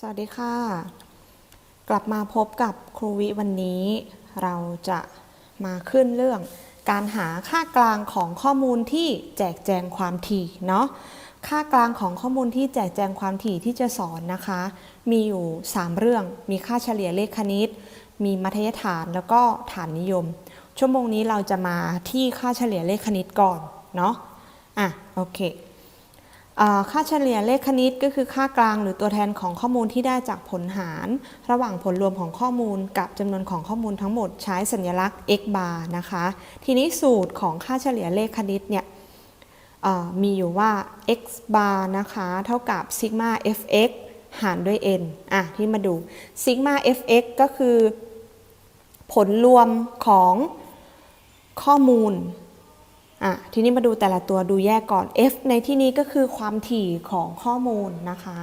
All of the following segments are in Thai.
สวัสดีค่ะ กลับมาพบกับครูวิวันนี้ เราจะมาขึ้นเรื่อง การหาค่ากลางของข้อมูลที่แจกแจงความถี่เนาะค่ากลางของข้อมูลที่แจกแจงความถี่ที่จะสอนนะคะ มีอยู่ 3 เรื่องมีค่าเฉลี่ยเลขคณิต มีมัธยฐานแล้วก็ฐานนิยม ชั่วโมงนี้เราจะมาที่ค่าเฉลี่ยเลขคณิตก่อนเนาะอะโอเค ค่าเฉลี่ยเลขคณิตก็คือค่ากลางหรือตัวแทนของข้อมูลที่ได้จากผลหาร ระหว่างผลรวมของข้อมูลกับจำนวนของข้อมูลทั้งหมดใช้สัญลักษณ์ x bar นะคะ ทีนี้สูตรของค่าเฉลี่ยเลขคณิตเนี่ยมีอยู่ว่า x bar นะคะเท่ากับซิกมา fx หารด้วย n อะที่มาดูซิกมา fx ก็คือ ผลรวมของข้อมูล อะทีนี้มาดูแต่ละตัวดูแยกก่อน f ในที่นี้ก็คือความถี่ของข้อมูลนะคะ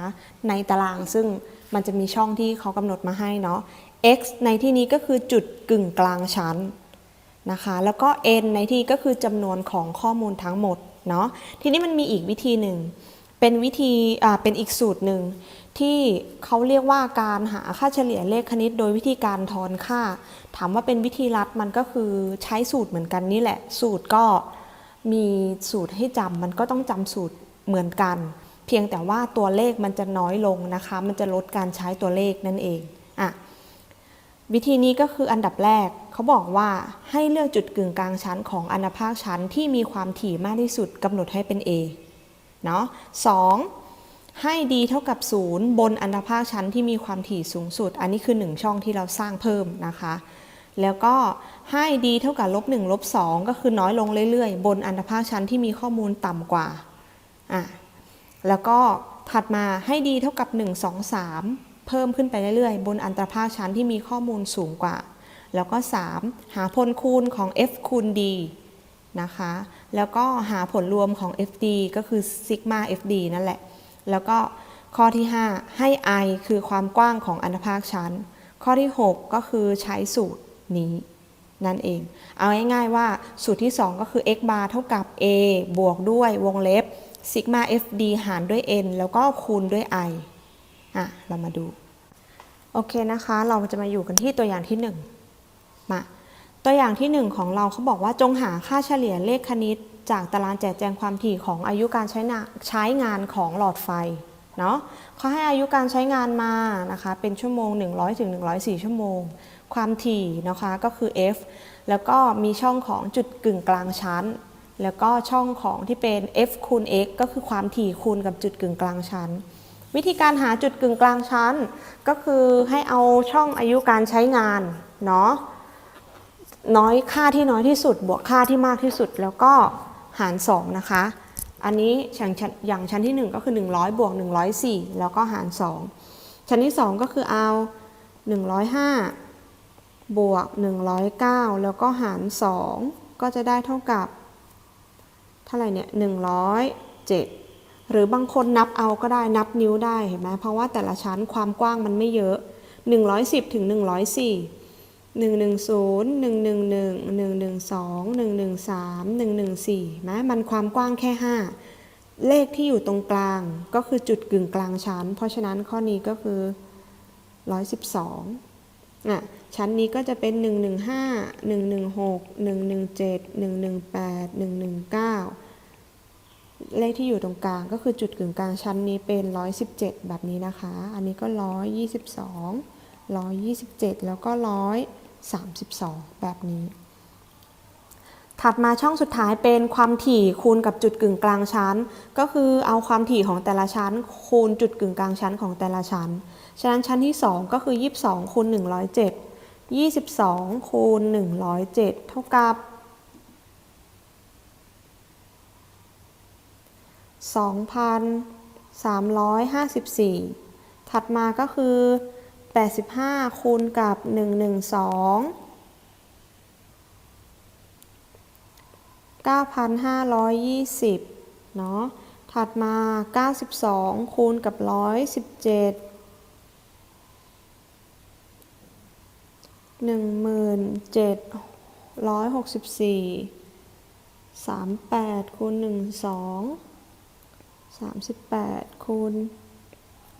ในตารางซึ่งมันจะมีช่องที่เขากำหนดมาให้เนาะ x ในที่นี้ก็คือจุดกึ่งกลางชั้นนะคะ แล้วก็ n ในที่ก็คือจำนวนของข้อมูลทั้งหมดเนาะทีนี้มันมีอีกวิธีหนึ่ง เป็นวิธีอ่าเป็นอีกสูตรหนึ่งที่เขาเรียกว่าการหาค่าเฉลี่ยเลขคณิต โดยวิธีการทอนค่า ถามว่าเป็นวิธีรัดมันก็คือใช้สูตรเหมือนกันนี่แหละ สูตรก็ มีสูตรให้จำมันก็ต้องจำสูตรเหมือนกัน เพียงแต่ว่าตัวเลขมันจะน้อยลงนะคะ มันจะลดการใช้ตัวเลขนั่นเองอะวิธีนี้ก็คืออันดับแรกเขาบอกว่าให้เลือกจุดกึ่งกลางชั้นของอนุภาคชั้นที่มีความถี่มากที่สุดกำหนดให้เป็น A เนาะสองให้ d เท่ากับ 0 บนอนุภาคชั้นที่มีความถี่สูงสุด อันนี้คือ 1 ช่องที่เราสร้างเพิ่มนะคะ แล้วก็ให้ d เท่ากับลบ1ลบ2ก็คือน้อยลงเรื่อยๆ บนอันธภาคชั้นที่มีข้อมูลต่ำกว่าอะแล้วก็ถัดมาให้ d เท่ากับ 1 2 3 เพิ่มขึ้นไปเรื่อยๆ บนอันตรภาคชั้นที่มีข้อมูลสูงกว่า แล้วก็ 3 หาผลคูณของ f คูณ d นะคะ แล้วก็หาผลรวมของ fd ก็คือซิกมา fd นั่นแหละ แล้วก็ข้อที่ 5 ให้ i คือความกว้างของอันธภาคชั้น ข้อที่ 6 ก็คือใช้สูตร นี้นั่นเอง เอาง่ายๆว่าสูตรที่ 2 ก็คือ x bar เท่ากับ a บวกด้วยวงเล็บซิกมา fd หารด้วย n แล้วก็คูณด้วย i อะ เรามาดู โอเคนะคะ เราจะมาอยู่กันที่ตัวอย่างที่ 1 มา ตัวอย่างที่ 1 ของเราเขาบอกว่าจงหาค่าเฉลี่ยเลขคณิต จากตารางแจกแจงความถี่ของอายุการใช้ใช้งานของหลอดไฟเนาะเขาให้อายุการใช้งานมานะคะ เป็นชั่วโมง 100ถึง104 ชั่วโมง ความถี่นะคะก็คือ f แล้วก็มีช่องของจุดกึ่งกลางชั้น แล้วก็ช่องของที่เป็น f คูณ x ก็คือความถี่คูณกับจุดกึ่งกลางชั้น วิธีการหาจุดกึ่งกลางชั้น ก็คือให้เอาช่องอายุการใช้งานเนาะน้อยค่าที่น้อยที่สุด บวกค่าที่มากที่สุด แล้วก็หาร 2 นะคะ อันนี้อย่างชั้นอย่างชั้นที่ 1 ก็คือ 100 บวก 104 แล้วก็หาร 2 ชั้นที่ 2 ก็คือเอา 105 บวก 109 แล้วก็หาร 2 ก็จะได้เท่ากับ เท่าไหร่เนี่ย 107 หรือบางคนนับเอาก็ได้นับนิ้วได้เห็นไหมเพราะว่าแต่ละชั้นความกว้างมันไม่เยอะ 110 ถึง 104 110 111 112 113 114นะมันความกว้างแค่ 5 เลขที่อยู่ตรงกลางก็คือจุดกึ่งกลางชั้น เพราะฉะนั้นข้อนี้ก็คือ 112อะ ชั้นนี้ก็จะเป็น 115 116 117 118 119 เลขที่อยู่ตรงกลางก็คือจุดกึ่งกลางชั้นนี้เป็น 117 แบบนี้นะคะ อันนี้ก็ 122 127 แล้วก็ 132 แบบนี้ ถัดมาช่องสุดท้ายเป็นความถี่คูณกับจุดกึ่งกลางชั้น ก็คือเอาความถี่ของแต่ละชั้น คูณจุดกึ่งกลางชั้นของแต่ละชั้น ฉะนั้นชั้นที่ 2 ก็คือ 22คูณ107 22 คูณ 107 เท่ากับ 2,354 ถัดมาก็คือ 85 คูณกับ 112 9,520 เนาะ ถัดมา 92 คูณกับ 117 17,664 38คูณ12 38คูณ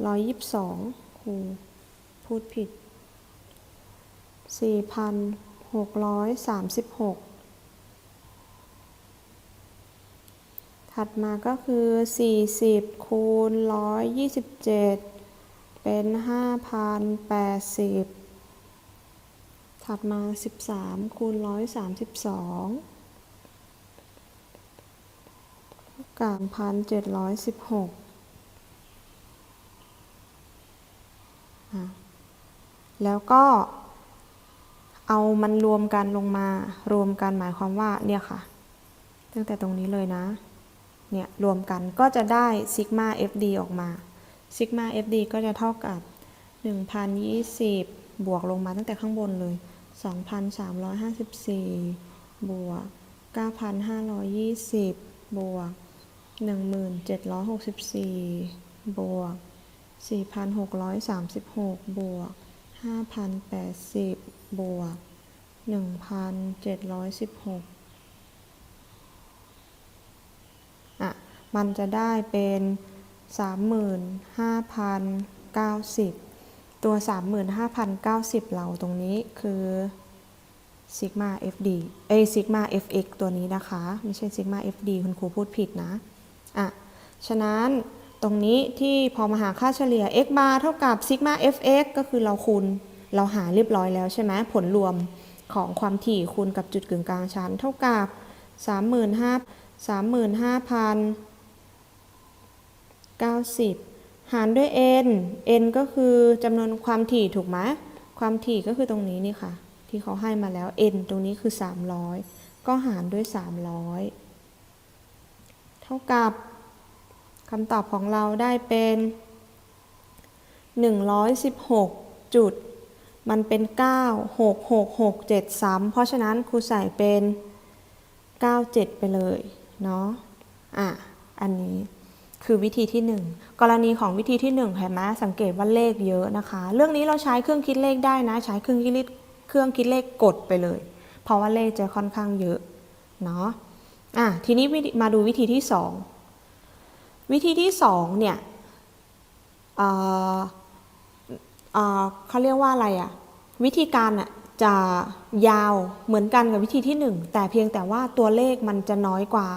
122รูพูดผิดสี่พันหกร้อยสามสิบหกถัดมาก็คือสี่สิบคูณร้อยยี่สิบเจ็ดเป็นห้าพันแปดสิบ ถัดมาสิบสามคูณร้อยสามสิบสองกับพันเจ็ดร้อยสิบหกแล้วก็เอามันรวมกันลงมารวมกันหมายความว่าเนี่ยค่ะ ตั้งแต่ตรงนี้เลยนะ เนี่ยรวมกันก็จะได้ซิกมา FD ออกมาซิกมา FD ก็จะเท่ากับ 1,020 บวกลงมาตั้งแต่ข้างบนเลย 2,354 บวก 9,520 บวก 1,764 บวก 4,636 บวก 5,080 บวก 1,716อะ มันจะได้เป็น 35,090 ตัว 35,090 เราตรงนี้คือซิกมา FD เอ้ซิกมา FX ตัวนี้นะคะ ไม่ใช่ซิกมา FD คุณครูพูดผิดนะ อะ ฉะนั้นตรงนี้ที่พอมาหาค่าเฉลี่ย x bar เท่ากับซิกมา fx ก็คือเราคูณเราหาเรียบร้อยแล้วใช่ไหมผลรวมของความถี่คูณกับจุดกึ่งกลางชั้น เท่ากับ 35,000 35,090 หารด้วย n n ก็คือจำนวนความถี่ถูกไหมความถี่ก็คือตรงนี้นี่ค่ะ ที่เขาให้มาแล้ว n ตรงนี้คือ 300 ก็หารด้วย 300 เท่ากับคำตอบของเราได้เป็น 116 จุด มันเป็น 9 6 6 6 7ซ้ำเพราะฉะนั้นครูใส่เป็น 97 ไปเลย เนาะอะ อันนี้ คือวิธีที่ 1 กรณีของวิธีที่1เห็นไหมสังเกตว่าเลขเยอะนะคะ เรื่องนี้เราใช้เครื่องคิดเลขได้นะ ใช้เครื่องคิดเลขเครื่องคิดเลขกดไปเลย เพราะว่าเลขจะค่อนข้างเยอะเนาะอะทีนี้มาดูวิธีที่ 2 วิธีที่สองเนี่ยเเเขาเรียกว่าอะไรอะวิธีการอะ จะยาวเหมือนกันกับวิธีที่หนึ่งแต่เพียงแต่ว่าตัวเลขมันจะน้อยกว่า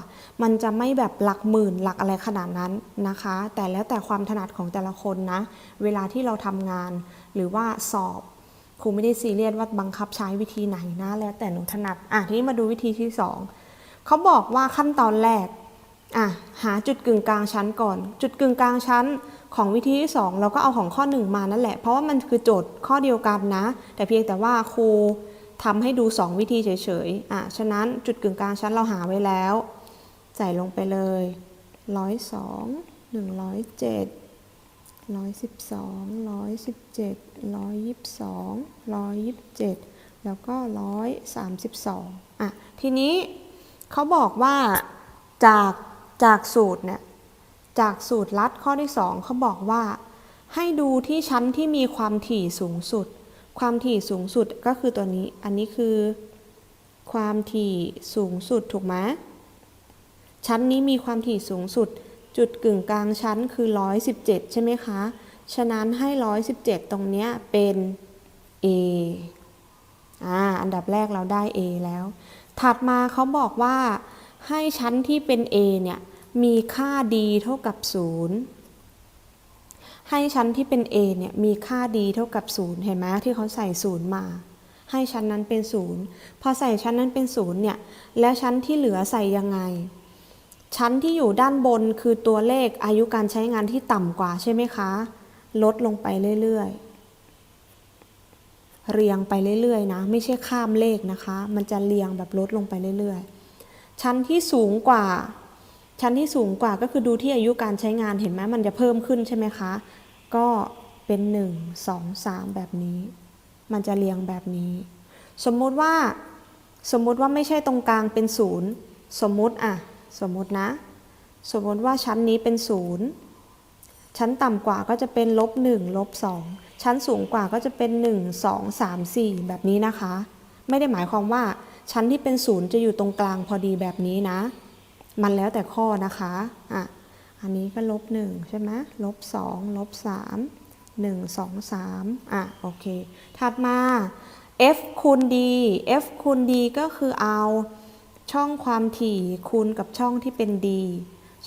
มันจะไม่แบบหลักหมื่นหลักอะไรขนาดนั้นนะคะ แต่แล้วแต่ความถนัดของแต่ละคนนะ เวลาที่เราทำงานหรือว่าสอบครูไม่ได้ซีเรียสว่าบังคับใช้วิธีไหนนะ แล้วแต่หนูถนัด อะทีนี้มาดูวิธีที่สองเขาบอกว่าขั้นตอนแรก อะหาจุดกึ่งกลางชั้นก่อน จุดกึ่งกลางชั้นของวิธีที่ 2 เราก็เอาของข้อ 1 มานั่นแหละ เพราะว่ามันคือโจทย์ข้อเดียวกันนะ แต่เพียงแต่ว่าครูทำให้ดู 2 วิธีเฉยๆ อะ ฉะนั้นจุดกึ่งกลางชั้นเราหาไว้แล้ว ใส่ลงไปเลย 102 107 112 117 122 127 แล้วก็ 132 อะ ทีนี้เขาบอกว่าจาก จากสูตรเนี่ยจากสูตรลัดข้อที่สองเขาบอกว่า ให้ดูที่ชั้นที่มีความถี่สูงสุด ความถี่สูงสุดก็คือตัวนี้ อันนี้คือ ความถี่สูงสุดถูกไหมชั้นนี้มีความถี่สูงสุด จุดกึ่งกลางชั้นคือ 117 ใช่ไหมคะ ฉะนั้นให้ 117 ตรงเนี้ยเป็น A อ่าอันดับแรกเราได้ A แล้ว ถัดมาเขาบอกว่า ให้ชั้นที่เป็น A เนี่ยมีค่า d เท่ากับ 0 ให้ชั้นที่เป็น A เนี่ยมีค่า d เท่ากับ 0 เห็นไหมที่เขาใส่ 0 มา ให้ชั้นนั้นเป็น 0 พอใส่ชั้นนั้นเป็น 0 เนี่ย แล้วชั้นที่เหลือใส่ยังไง ชั้นที่อยู่ด้านบนคือตัวเลขอายุการใช้งานที่ต่ำกว่าใช่ไหมคะ ลดลงไปเรื่อยๆ เรียงไปเรื่อยๆนะ ไม่ใช่ข้ามเลขนะคะ มันจะเรียงแบบลดลงไปเรื่อยๆ ชั้นที่สูงกว่า ชั้นที่สูงกว่าก็คือดูที่อายุการใช้งานเห็นไหมมันจะเพิ่มขึ้นใช่ไหมคะ ก็เป็น 1 2 3 แบบนี้ มันจะเรียงแบบนี้ สมมุติว่าสมมุติว่าไม่ใช่ตรงกลางเป็นศูนย์สมมุติอะสมมุตินะ สมมติว่าชั้นนี้เป็นศูนย์ชั้นต่ำกว่าก็จะเป็นลบ1ลบ2ชั้นสูงกว่าก็จะเป็น 1 2 3 4 แบบนี้นะคะ ไม่ได้หมายความว่า ชั้นที่เป็นศูนย์จะอยู่ตรงกลางพอดีแบบนี้นะ มันแล้วแต่ข้อนะคะอะอันนี้ก็ลบ1ใช่ไหมลบ2ลบ3 1 2 3อะโอเค ถัดมา f คูณ d f คูณ d ก็คือเอาช่องความถี่คูณกับช่องที่เป็น d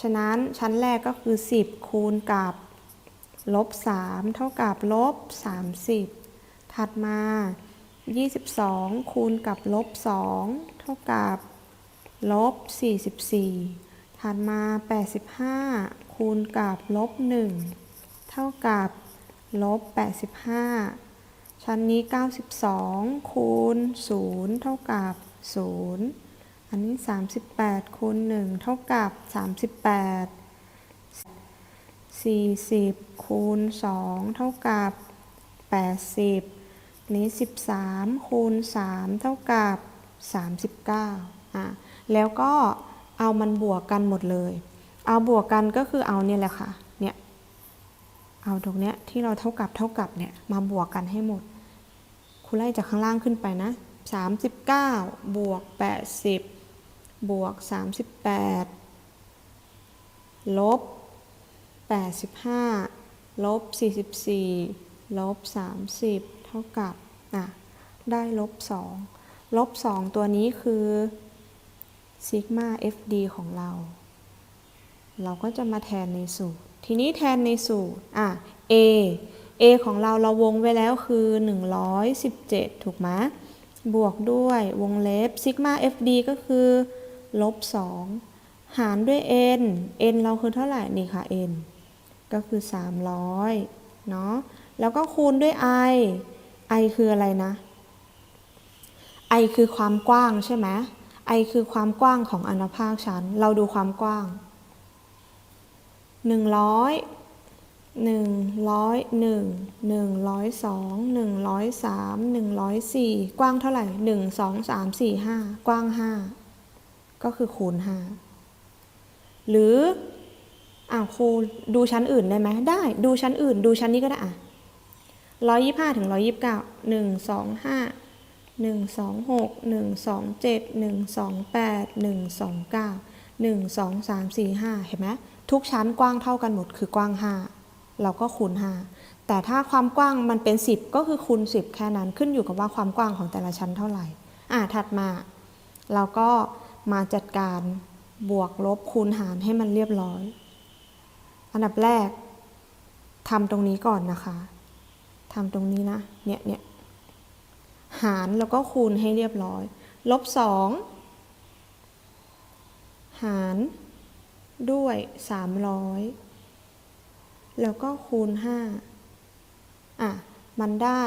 ฉะนั้นชั้นแรกก็คือ 10 คูณกับลบ3เท่ากับลบ30 ถัดมา 22 คูณกับลบ 2 เท่ากับลบ 44 ถัดมา 85 คูณกับลบ 1 เท่ากับลบ 85 ชั้นนี้ 92 คูณ 0 เท่ากับ 0 อันนี้ 38 คูณ 1 เท่ากับ 38 40 คูณ 2 เท่ากับ 80 นี้ 13 คูณ 3 เท่ากับ 39อะแล้วก็เอามันบวกกันหมดเลย เอาบวกกันก็คือเอาเนี่ยแหละค่ะ เนี่ย เอาตรงเนี้ยที่เราเท่ากับเท่ากับเนี่ยมาบวกกันให้หมด คุณไล่จากข้างล่างขึ้นไปนะ 39 บวก 80 บวก 38 ลบ 85 ลบ 44 ลบ 30 เท่ากับ อะได้ลบ2ลบ2ตัวนี้คือซิกมา FD ของเรา เราก็จะมาแทนในสูตร ทีนี้แทนในสูตร อะ A A ของเราเราวงไว้แล้วคือ 117 ถูกไหมบวกด้วยวงเล็บซิกมา FD ก็คือลบ 2 หารด้วย n n เราคือเท่าไหร่ นี่ค่ะ n ก็คือ 300 เนาะ แล้วก็คูณด้วย i i คืออะไรนะ i คือความกว้างใช่ไหม i คือความกว้างของอนุภาคชั้น เราดูความกว้าง 100 101 102 103 104 กว้างเท่าไหร่ 1 2 3 4 5 กว้าง 5 ก็คือคูณ 5 หรือ อ่าครูดูชั้นอื่นได้ไหม ได้ ดูชั้นอื่น ดูชั้นนี้ก็ได้อะ 125ถึง129 1 2 5 1 2 6 1 2 7 1 2 8 1 2 9 1 2 3 4 5เห็นไหมทุกชั้นกว้างเท่ากันหมดคือกว้าง5เราก็คูณ5แต่ถ้าความกว้างมันเป็น10ก็คือคูณ10แค่นั้นขึ้นอยู่กับว่าความกว้างของแต่ละชั้นเท่าไหร่อ่าถัดมา เราก็มาจัดการบวกลบคูณหารให้มันเรียบร้อย อันดับแรกทำตรงนี้ก่อนนะคะ ทำตรงนี้นะ เนี่ยเนี่ยหารแล้วก็คูณให้เรียบร้อย ลบสองหารด้วย 300 แล้วก็คูณ 5 อะ มันได้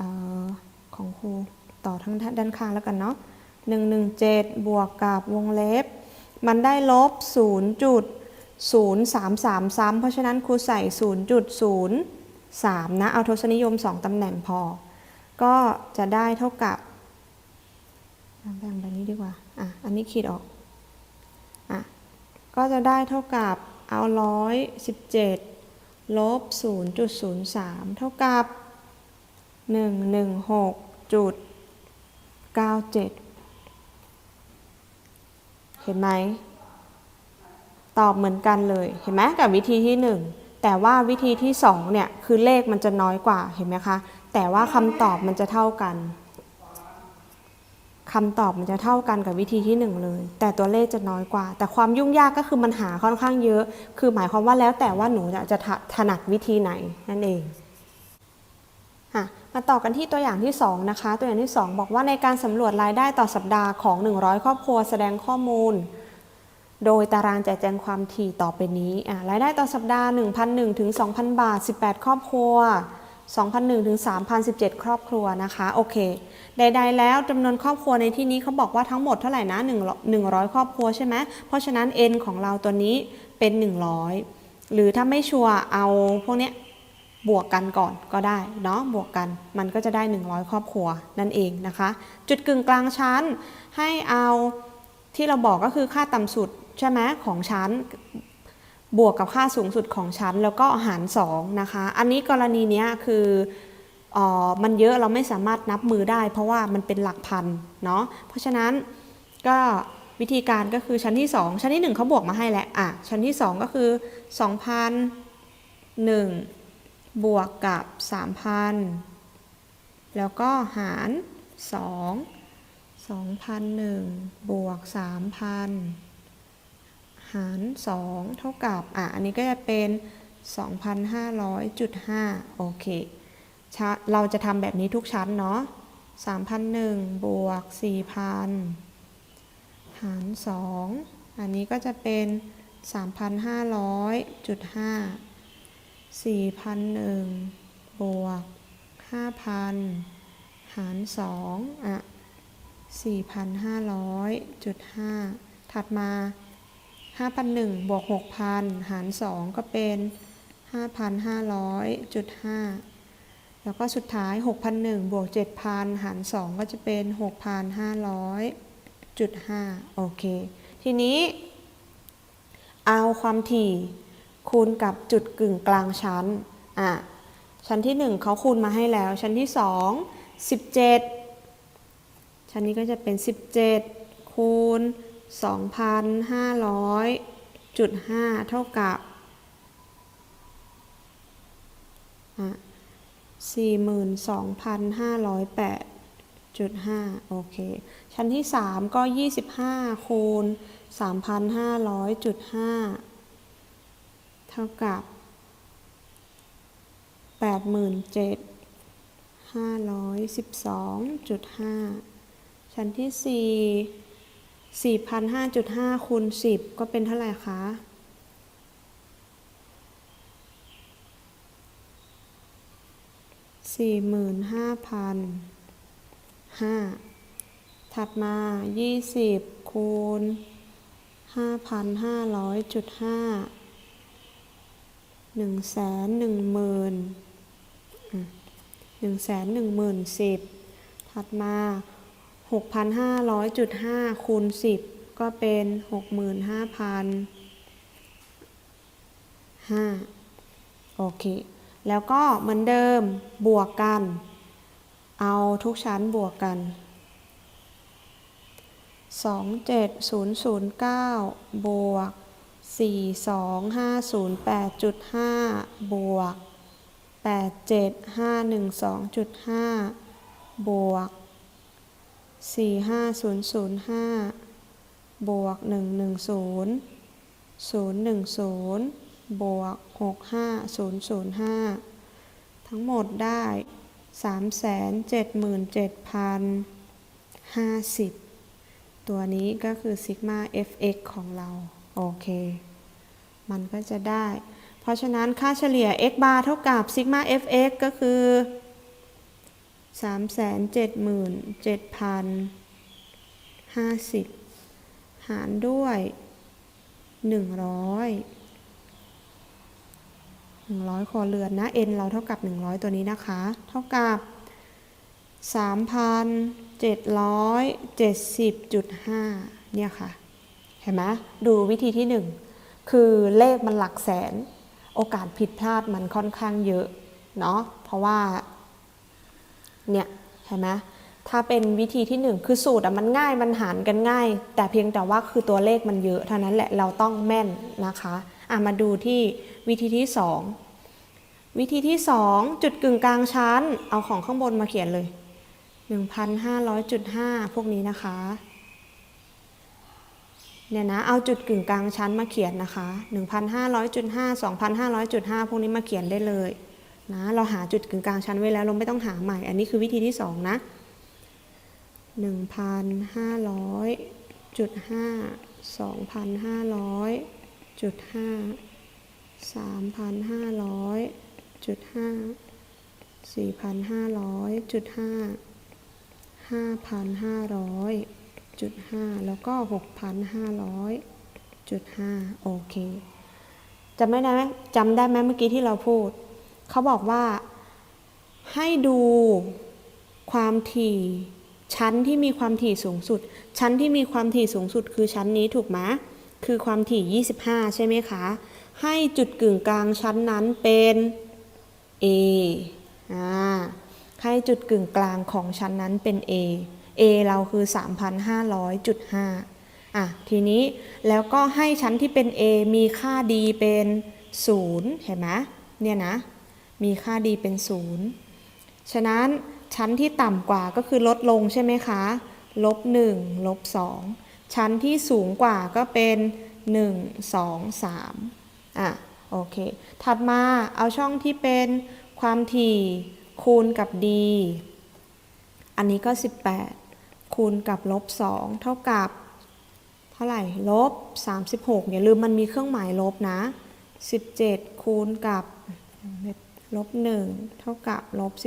ออของครูต่อทั้งด้านข้างแล้วกันเนาะ117 บวกกับวงเล็บ มันได้ลบ 0.033 ซ้ำเพราะฉะนั้นครูใส่ 3 นะ เอาทศนิยม 2 ตำแหน่งพอ ก็จะได้เท่ากับแบ่งแบบนี้ดีกว่า อะ อันนี้ขีดออก อะ ก็จะได้เท่ากับเอาร้อยสิบเจ็ดลบศูนย์จุดศูนย์สามเท่ากับหนึ่งหนึ่งหกจุดเก้าเจ็ดเห็นไหม ตอบเหมือนกันเลย เห็นไหมกับวิธีที่หนึ่ง แต่ว่าวิธีที่สองเนี่ยคือเลขมันจะน้อยกว่าเห็นไหมคะ แต่ว่าคำตอบมันจะเท่ากันคำตอบมันจะเท่ากันกับวิธีที่ 1 เลย แต่ตัวเลขจะน้อยกว่า แต่ความยุ่งยากก็คือมันหาค่อนข้างเยอะ คือหมายความว่าแล้วแต่ว่าหนูจะถนัดวิธีไหนนั่นเองมาต่อกันที่ตัวอย่างที่ 2 นะคะ ตัวอย่างที่ 2 บอกว่าในการสำรวจรายได้ต่อสัปดาห์ของ 100 ครอบครัวแสดงข้อมูล โดยตารางแจกแจงความถี่ต่อไปนี้รายได้ต่อสัปดาห์ 1,001ถึง2,000 บาท 18 ครอบครัว 2,001ถึง3,017 ครอบครัวนะคะ โอเค ใด ๆ แล้วจำนวนครอบครัวในที่นี้เขาบอกว่าทั้งหมดเท่าไหร่นะ1 100 ครอบครัวใช่ไหม เพราะฉะนั้น n ของเราตัวนี้เป็น 100 หรือถ้าไม่ชัวร์เอาพวกเนี้ยบวกกันก่อนก็ได้เนาะบวกกันมันก็จะได้ 100 ครอบครัวนั่นเองนะคะ จุดกึ่งกลางชั้นให้เอาที่เราบอกก็คือค่าต่ำสุด ใช่ไหมของชั้น บวกกับค่าสูงสุดของชั้น แล้วก็หาร2นะคะ อันนี้กรณีนี้คือออมันเยอะเราไม่สามารถนับมือได้ เพราะว่ามันเป็นหลักพันเนาะเพราะฉะนั้นก็วิธีการก็คือชั้นที่ 2 ชั้นที่ 1เขาบวกมาให้แล้วอะชั้นที่ 2 ก็คือ 2,001 บวกกับ 3,000 แล้วก็หาร 2 2,001 บวก 3,000 หาร 2 เท่ากับ อะ อันนี้ก็จะเป็น 2,500.5 โอเคเราจะทำแบบนี้ทุกชั้นเนาะ3,001บวก 4,000 หาร 2 อันนี้ก็จะเป็น 3,500.5 4,001บวก 5,000 หาร 2 อะ 4,500.5 ถัดมา 5,001บวก6,000 หาร 2 ก็เป็น 5,500.5แล้วก็สุดท้าย 6,001บวก7,000 หาร 2 ก็จะเป็น 6,500.5โอเค ทีนี้ เอาความถี่คูณกับจุดกึ่งกลางชั้น อะ ชั้นที่ 1เขาคูณมาให้แล้ว ชั้นที่ 2 17 ชั้นนี้ก็จะเป็น 17 คูณ 2,500.5เท่ากับ42,508.5โอเค ชั้นที่ 3 ก็ 25 คูณ 3,500.5เท่ากับ 87,512.5 ชั้นที่ 4 4,005.5คูณ10 ก็เป็นเท่าไหร่คะ45,005ถัดมา20คูณ5,500.5หนึ่งแสนหนึ่งหมื่นหนึ่งแสนหนึ่งหมื่นสิบถัดมา หกพันห้าร้อยจุดห้าคูณสิบก็เป็นหกหมื่นห้าพันห้าโอเค แล้วก็เหมือนเดิมบวกกัน เอาทุกชั้นบวกกันสอง เจ็ดศูนย์ศูนย์เก้าบวก42508.5บวก87512.5บวก45005บวก110 010บวก65005ทั้งหมดได้377,050ตัวนี้ก็คือซิกมา fx ของเรา โอเค มันก็จะได้ เพราะฉะนั้นค่าเฉลี่ย x bar เท่ากับซิกมา fx ก็คือ 377,050หารด้วย100 100คอเรือนนะ n เราเท่ากับ100ตัวนี้นะคะ เท่ากับ3,770.5เนี่ยค่ะ เห็นไหมดูวิธีที่1คือเลขมันหลักแสน โอกาสผิดพลาดมันค่อนข้างเยอะ เนาะเพราะว่า เนี่ยเห็นไหมถ้าเป็นวิธีที่ 1 คือสูตรอะมันง่ายมันหารกันง่าย แต่เพียงแต่ว่าคือตัวเลขมันเยอะเท่านั้นแหละเราต้องแม่นนะคะอะมาดูที่วิธีที่ 2 วิธีที่ 2 จุดกึ่งกลางชั้น เอาของข้างบนมาเขียนเลย 1,500.5 พวกนี้นะคะเนี่ยนะเอาจุดกึ่งกลางชั้นมาเขียนนะคะ 1,500.5 2,500.5 พวกนี้มาเขียนได้เลย นะเราหาจุดกึ่งกลางชั้นไว้แล้วเราไม่ต้องหาใหม่ อันนี้คือวิธีที่ 2 นะ 1,500.5 2,500.5 3,500.5 4,500.5 5,500.5แล้วก็ 6,500.5โอเคจำไม่ได้ไหมจำได้ไหมเมื่อกี้ที่เราพูด เขาบอกว่า ให้ดูความถี่ชั้นที่มีความถี่สูงสุด ชั้นที่มีความถี่สูงสุดคือชั้นนี้ถูกไหมคือความถี่ 25 ใช่ไหมคะ ให้จุดกึ่งกลางชั้นนั้นเป็น A อ่าให้จุดกึ่งกลางของชั้นนั้นเป็น A A เราคือ 3,500.5 อะ ทีนี้แล้วก็ให้ชั้นที่เป็น A มีค่า D เป็น 0 เห็นไหมเนี่ยนะ มีค่าดีเป็นศูนย์ฉะนั้นชั้นที่ต่ำกว่าก็คือลดลงใช่ไหมคะลบหนึ่งลบสองชั้นที่สูงกว่าก็เป็นหนึ่งสองสามอะโอเค ถัดมาเอาช่องที่เป็นความถี่คูณกับ d อันนี้ก็ 18 คูณกับลบ 2 เท่ากับ เท่าไหร่ลบ 36อย่าลืมมันมีเครื่องหมายลบนะ 17 คูณกับ ลบ1เท่ากับลบ17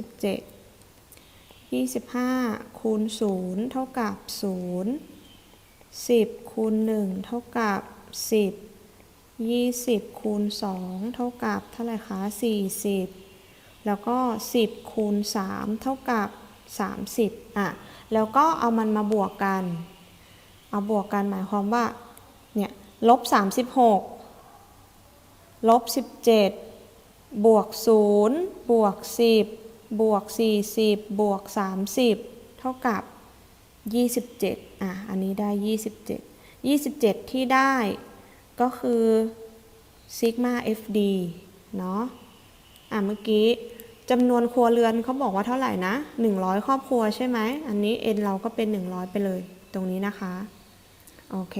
25 คูณ 0 เท่ากับ 0 10 คูณ 1 เท่ากับ 10 20 คูณ 2 เท่ากับ เท่าไหร่คะ 40 แล้วก็ 10 คูณ 3 เท่ากับ 30อะ แล้วก็เอามันมาบวกกัน เอาบวกกันหมายความว่า เนี่ย ลบ 36 ลบ 17 บวก0บวก10บวก40บวก30เท่ากับ27อะ อันนี้ได้27 27ที่ได้ก็คือซิกมา FD เนาะอะเมื่อกี้จำนวนครัวเรือนเขาบอกว่าเท่าไหร่นะ 100 ครอบครัวใช่ไหม อันนี้ n เราก็เป็น 100 ไปเลยตรงนี้นะคะ โอเค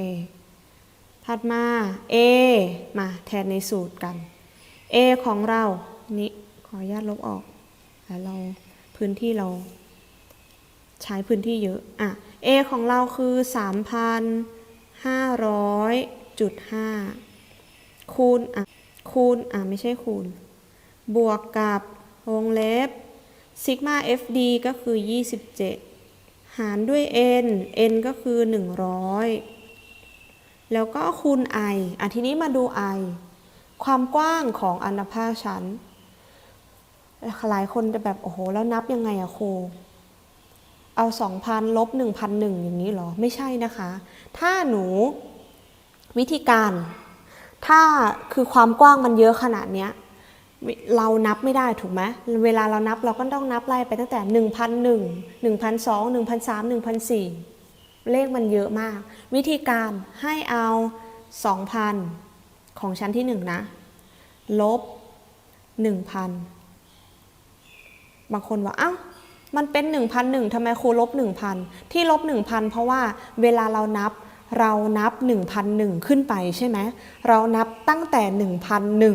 ถัดมา a มาแทนในสูตรกัน a ของเรา นี่ขออนุญาตลบออกแล้วเราพื้นที่เราใช้พื้นที่เยอะ อะ a ของเราคือ 3,500.5 คูณ อะ คูณ อะ ไม่ใช่คูณ บวกกับวงเล็บซิกมา FD ก็คือ 27 หารด้วย n n ก็คือ 100 แล้วก็คูณ i อะ ทีนี้มาดู i ความกว้างของอันภาคชั้น หลายคนจะแบบ โอ้โห แล้วนับยังไงอะครูเอา 2,000ลบ1,001อย่างนี้เหรอ ไม่ใช่นะคะ ถ้าหนูวิธีการ ถ้าคือความกว้างมันเยอะขนาดเนี้ยเรานับไม่ได้ถูกไหมเวลาเรานับเราก็ต้องนับไล่ไปตั้งแต่ 1 0 0 1 1,002 1,003 1,004 เลขมันเยอะมาก วิธีการให้เอา 2,000 ของชั้นที่ 1 นะ ลบ 1,000 บางคนว่าเอ้ามันเป็น 1,001ทำไมครูลบ 1,000 ที่ลบ 1,000 เพราะว่าเวลาเรานับเรานับ 1,001 ขึ้นไปใช่ไหมเรานับตั้งแต่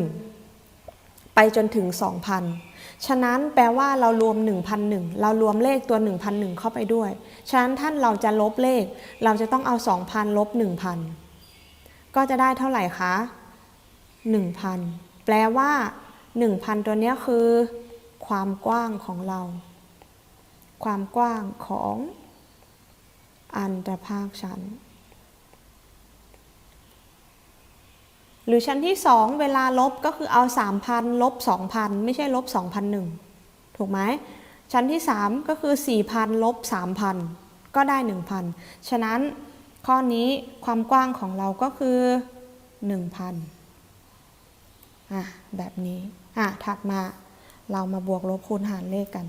1,001 ไปจนถึง 2,000 ฉะนั้นแปลว่าเรารวม 1,001 เรารวมเลขตัว 1,001 เข้าไปด้วย ฉะนั้นท่านเราจะลบเลข เราจะต้องเอา 2,000 ลบ 1,000 ก็จะได้เท่าไหร่คะ 1,000 แปลว่า 1,000 ตัวนี้คือ ความกว้างของเรา ความกว้างของอันตรภาคชั้น หรือชั้นที่ 2 เวลาลบก็คือเอา 3,000 ลบ 2,000 ไม่ใช่ลบ 2,001 ถูกไหม ชั้นที่ 3 ก็คือ 4,000 ลบ 3,000 ก็ได้ 1,000 ฉะนั้นข้อนี้ความกว้างของเราก็คือ 1,000 อะแบบนี้อะถัดมาเรามาบวกลบคูณหารเลขกัน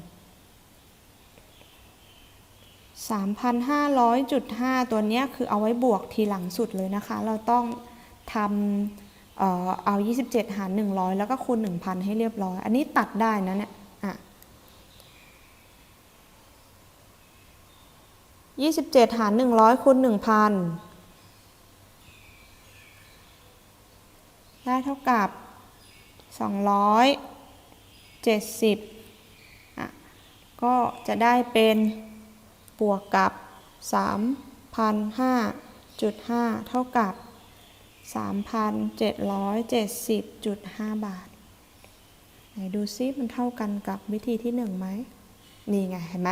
3,500.5 ตัวเนี้ยคือเอาไว้บวกทีหลังสุดเลยนะคะ เราต้องทำเอ่อเอา 27 หาร 100 แล้วก็คูณ 1,000 ให้เรียบร้อย อันนี้ตัดได้นะเนี่ยอะ27 หาร 100 คูณ 1,000 ได้เท่ากับ 270อะก็จะได้เป็นบวกกับ 3,005.5 เท่ากับ 3,770.5 บาท ไหนดูซิมันเท่ากันกับวิธีที่1ไหม นี่ไง เห็นไหม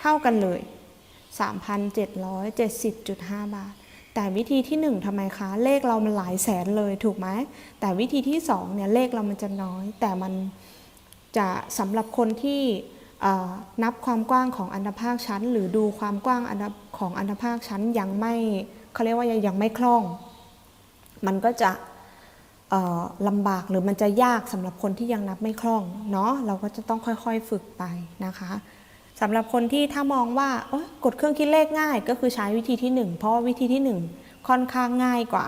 เท่ากันเลย 3,770.5 บาท แต่วิธีที่ 1ทำไมคะ เลขเรามันหลายแสนเลยถูกไหมแต่วิธีที่2เนี่ยเลขเรามันจะน้อย แต่มันจะสำหรับคนที่นับความกว้างของอันธภาคชั้น หรือดูความกว้างอันของอันธภาคชั้นยังไม่เขาเรียกว่ายังไม่คล่อง มันก็จะลำบากหรือมันจะยากสำหรับคนที่ยังนับไม่คล่องเนาะเราก็จะต้องค่อยๆฝึกไปนะคะ สำหรับคนที่ถ้ามองว่ากดเครื่องคิดเลขง่าย ก็คือใช้วิธีที่หนึ่งเพราะว่าวิธีที่หนึ่งค่อนข้างง่ายกว่า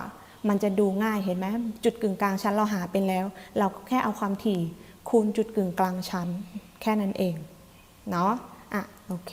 มันจะดูง่ายเห็นไหมจุดกึ่งกลางชั้นเราหาเป็นแล้ว เราก็แค่เอาความถี่คูณจุดกึ่งกลางชั้น แค่นั้นเองเนาะอะโอเค